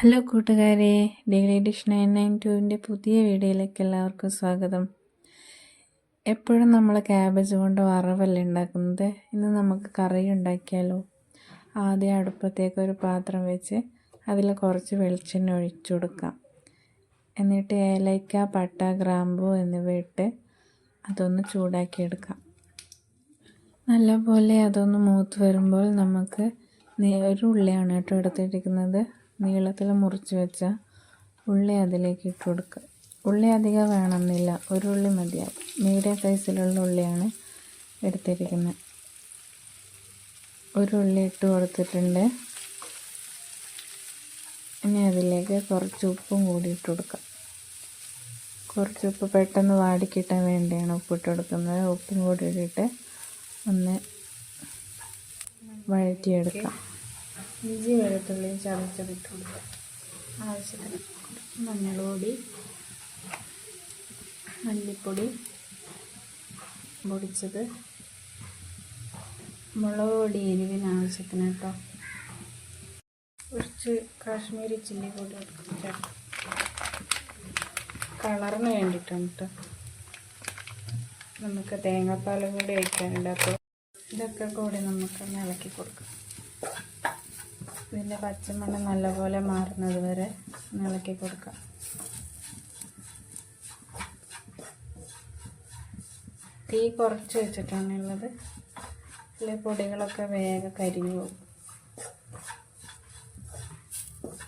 Hello കൂട്ടുകാരെ daily dish nine nine ടുവിന്റെ പുതിയ വീഡിയോയിലേക്ക് എല്ലാവർക്കും സ്വാഗതം. എപ്പോഴും നമ്മൾ ക്യാബേജ് കൊണ്ട് വറവല്ലേ ഉണ്ടാക്കുന്നത്? ഇന്ന് നമുക്ക് കറി ഉണ്ടാക്കിയാലോ? ആദ്യം അടുപ്പത്തേക്ക് ഒരു പാത്രം വെച്ച് അതിൽ കുറച്ച് വെളിച്ചെണ്ണ ഒഴിച്ചു കൊടുക്കാം. എന്നിട്ട് ഏലയ്ക്ക പട്ട ഗ്രാമ്പു എന്നിവ ഇട്ട് അതൊന്ന് ചൂടാക്കിയെടുക്കാം നല്ലപോലെ അതൊന്ന് മൂത്ത് വരുമ്പോൾ നമുക്ക് ഒരു ഉള്ളിയാണ് കേട്ടോ എടുത്തിരിക്കുന്നത്. നീളത്തിൽ മുറിച്ച് വെച്ച ഉള്ളി അതിലേക്ക് ഇട്ട് കൊടുക്കുക. ഉള്ളി അധികം വേണമെന്നില്ല. ഒരു ഉള്ളി മതിയാവും. മീഡിയം സൈസിലുള്ള ഉള്ളിയാണ് എടുത്തിരിക്കുന്നത്. ഒരു ഉള്ളി ഇട്ട് കൊടുത്തിട്ടുണ്ട്. ഇനി അതിലേക്ക് കുറച്ച് ഉപ്പും കൂടി ഇട്ട് കൊടുക്കാം. കുറച്ച് ഉപ്പ് പെട്ടെന്ന് വാടിക്കിട്ടാൻ വേണ്ടിയാണ് ഉപ്പിട്ട് കൊടുക്കുന്നത്. ഉപ്പും കൂടി ഇട്ടിട്ട് ഒന്ന് വഴറ്റിയെടുക്കാം. ഇഞ്ചി വെളുത്തുള്ളിയും ചതച്ചതിട്ട് കൊടുക്കുക ആവശ്യത്തിന് മഞ്ഞൾപൊടി മല്ലിപ്പൊടി പൊടിച്ചത്. മുളക് പൊടി എരിവിന് ആവശ്യത്തിന് കേട്ടോ. കുറച്ച് കാശ്മീരി ചില്ലി പൊടി കളറിന് വേണ്ടിയിട്ടാണ് കേട്ടോ നമുക്ക് തേങ്ങാപ്പാലും കൂടി വയ്ക്കാനുണ്ട് അപ്പോൾ ഇതൊക്കെ കൂടി നമുക്ക് ഇളക്കി കൊടുക്കാം. ഇതിന്റെ പച്ചമണം നല്ലപോലെ മാറുന്നത് വരെ ഇളക്കി കൊടുക്കാം. തീ കുറച്ച് വെച്ചിട്ടാണ് ഉള്ളത്. ഇതിലെ പൊടികളൊക്കെ വേഗം കരിഞ്ഞു പോകും.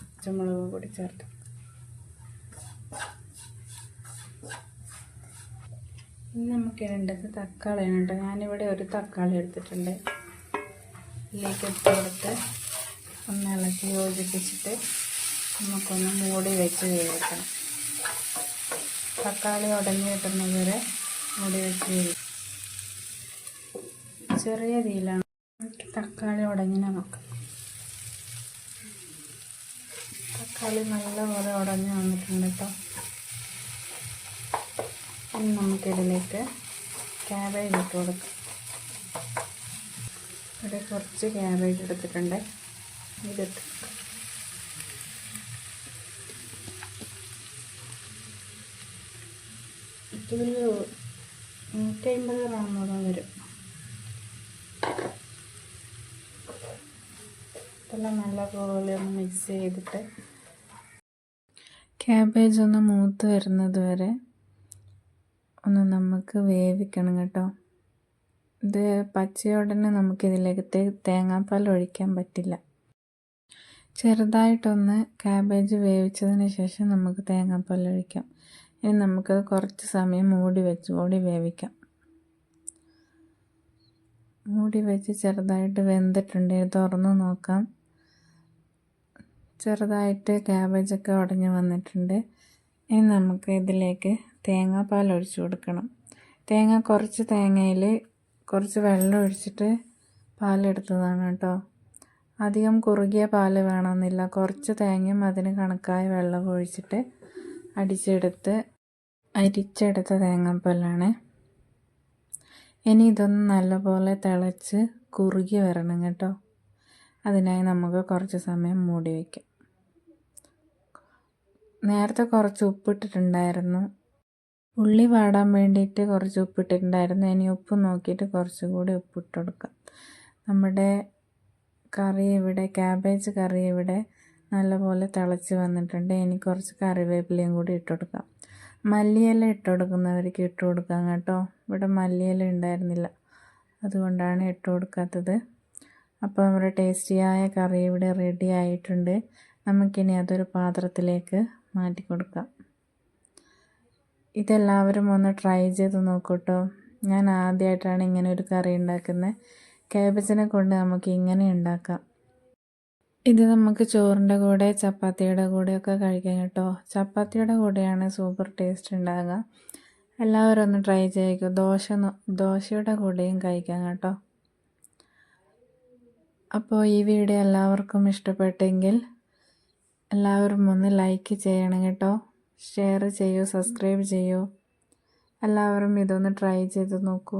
പച്ചമുളക് പൊടി ചേർത്ത്. ഇനി നമുക്ക് ഇടേണ്ടത് തക്കാളിയാണ് കേട്ടോ. ഞാനിവിടെ ഒരു തക്കാളി എടുത്തിട്ടുണ്ട്. ഇതിലേക്ക് ഇട്ട് കൊടുത്ത് ഒന്ന് ഇളക്കി യോജിപ്പിച്ചിട്ട് നമുക്കൊന്ന് മൂടി വെച്ച് വേവിക്കണം. തക്കാളി ഉടഞ്ഞു കിട്ടുന്നത് വരെ മൂടി വെച്ച് വേവിക്കും ചെറിയ തീയിലാണ് തക്കാളി ഉടഞ്ഞിനെ നോക്കാം തക്കാളി നല്ലപോലെ ഉടഞ്ഞു വന്നിട്ടുണ്ട് കേട്ടോ. ഇനി നമുക്കിതിലേക്ക് ക്യാബേജ് ഇട്ട് കൊടുക്കാം. ഇവിടെ കുറച്ച് ക്യാബേജ് എടുത്തിട്ടുണ്ട്. ഇതിട്ട് ഇതൊരു നൂറ്റമ്പത് ഗ്രാമോളം വരും ഇതെല്ലാം നല്ലപോലെ ഒന്ന് മിക്സ് ചെയ്തിട്ട് ക്യാബേജ് ഒന്ന് മൂത്ത് വരുന്നത് വരെ ഒന്ന് നമുക്ക് വേവിക്കണം കേട്ടോ. ഇത് പച്ചയോടനെ നമുക്കിതിലേക്ക് തേങ്ങാപ്പാൽ ഒഴിക്കാൻ പറ്റില്ല. ചെറുതായിട്ടൊന്ന് ക്യാബേജ് വേവിച്ചതിന് ശേഷം നമുക്ക് തേങ്ങാപ്പാൽ ഒഴിക്കാം. ഇനി നമുക്ക് കുറച്ച് സമയം മൂടി വെച്ച് കൂടി വേവിക്കാം. മൂടി വെച്ച് ചെറുതായിട്ട് വെന്തിട്ടുണ്ട്. തുറന്നു നോക്കാം. ചെറുതായിട്ട് ക്യാബേജൊക്കെ ഉടഞ്ഞു വന്നിട്ടുണ്ട്. ഇനി നമുക്ക് ഇതിലേക്ക് തേങ്ങാപ്പാൽ ഒഴിച്ചു കൊടുക്കണം. തേങ്ങ കുറച്ച് തേങ്ങയിൽ കുറച്ച് വെള്ളം ഒഴിച്ചിട്ട് പാലെടുത്തതാണ് കേട്ടോ. അധികം കുറുകിയ പാൽ വേണമെന്നില്ല. കുറച്ച് തേങ്ങയും അതിന് കണക്കായ വെള്ളം ഒഴിച്ചിട്ട് അടിച്ചെടുത്ത് അരിച്ചെടുത്ത തേങ്ങാപ്പാലാണ്. ഇനി ഇതൊന്ന് നല്ലപോലെ തിളച്ച് കുറുകി വരണം കേട്ടോ. അതിനായി നമുക്ക് കുറച്ച് സമയം മൂടി വയ്ക്കാം നേരത്തെ കുറച്ച് ഉപ്പിട്ടിട്ടുണ്ടായിരുന്നു. ഉള്ളി വാടാൻ വേണ്ടിയിട്ട് കുറച്ച് ഉപ്പിട്ടിട്ടുണ്ടായിരുന്നു. ഇനി ഉപ്പ് നോക്കിയിട്ട് കുറച്ചുകൂടി ഉപ്പിട്ട് കൊടുക്കാം. നമ്മുടെ കറി ഇവിടെ ക്യാബേജ് കറി ഇവിടെ നല്ലപോലെ തിളച്ച് വന്നിട്ടുണ്ട്. ഇനി കുറച്ച് കറിവേപ്പിലയും കൂടി ഇട്ട് കൊടുക്കാം. മല്ലിയില ഇട്ട് കൊടുക്കുന്നവർക്ക് ഇട്ട് കൊടുക്കാം കേട്ടോ. ഇവിടെ മല്ലിയില ഉണ്ടായിരുന്നില്ല. അതുകൊണ്ടാണ് ഇട്ട് കൊടുക്കാത്തത്. അപ്പോൾ നമ്മുടെ ടേസ്റ്റിയായ കറി ഇവിടെ റെഡി ആയിട്ടുണ്ട്. നമുക്കിനി അതൊരു പാത്രത്തിലേക്ക് മാറ്റി കൊടുക്കാം. ഇതെല്ലാവരും ഒന്ന് ട്രൈ ചെയ്ത് നോക്കൂട്ടോ ഞാൻ ആദ്യമായിട്ടാണ് ഇങ്ങനെ ഒരു കറി ഉണ്ടാക്കുന്നത്. കാബേജിനെ കൊണ്ട് നമുക്ക് ഇങ്ങനെ ഉണ്ടാക്കാം. ഇത് നമുക്ക് ചോറിന്റെ കൂടെ ചപ്പാത്തിയുടെ കൂടെയൊക്കെ കഴിക്കാം കേട്ടോ. ചപ്പാത്തിയുടെ കൂടെയാണ് സൂപ്പർ ടേസ്റ്റ് ഉണ്ടാകുക എല്ലാവരും ഒന്ന് ട്രൈ ചെയ്യിക്കും ദോശ ദോശയുടെ കൂടെയും കഴിക്കാം കേട്ടോ. അപ്പോൾ ഈ വീഡിയോ എല്ലാവർക്കും ഇഷ്ടപ്പെട്ടെങ്കിൽ എല്ലാവരും ഒന്ന് ലൈക്ക് ചെയ്യണം കേട്ടോ. ഷെയർ ചെയ്യൂ സബ്സ്ക്രൈബ് ചെയ്യൂ. എല്ലാവരും ഇതൊന്ന് ട്രൈ ചെയ്ത് നോക്കൂ.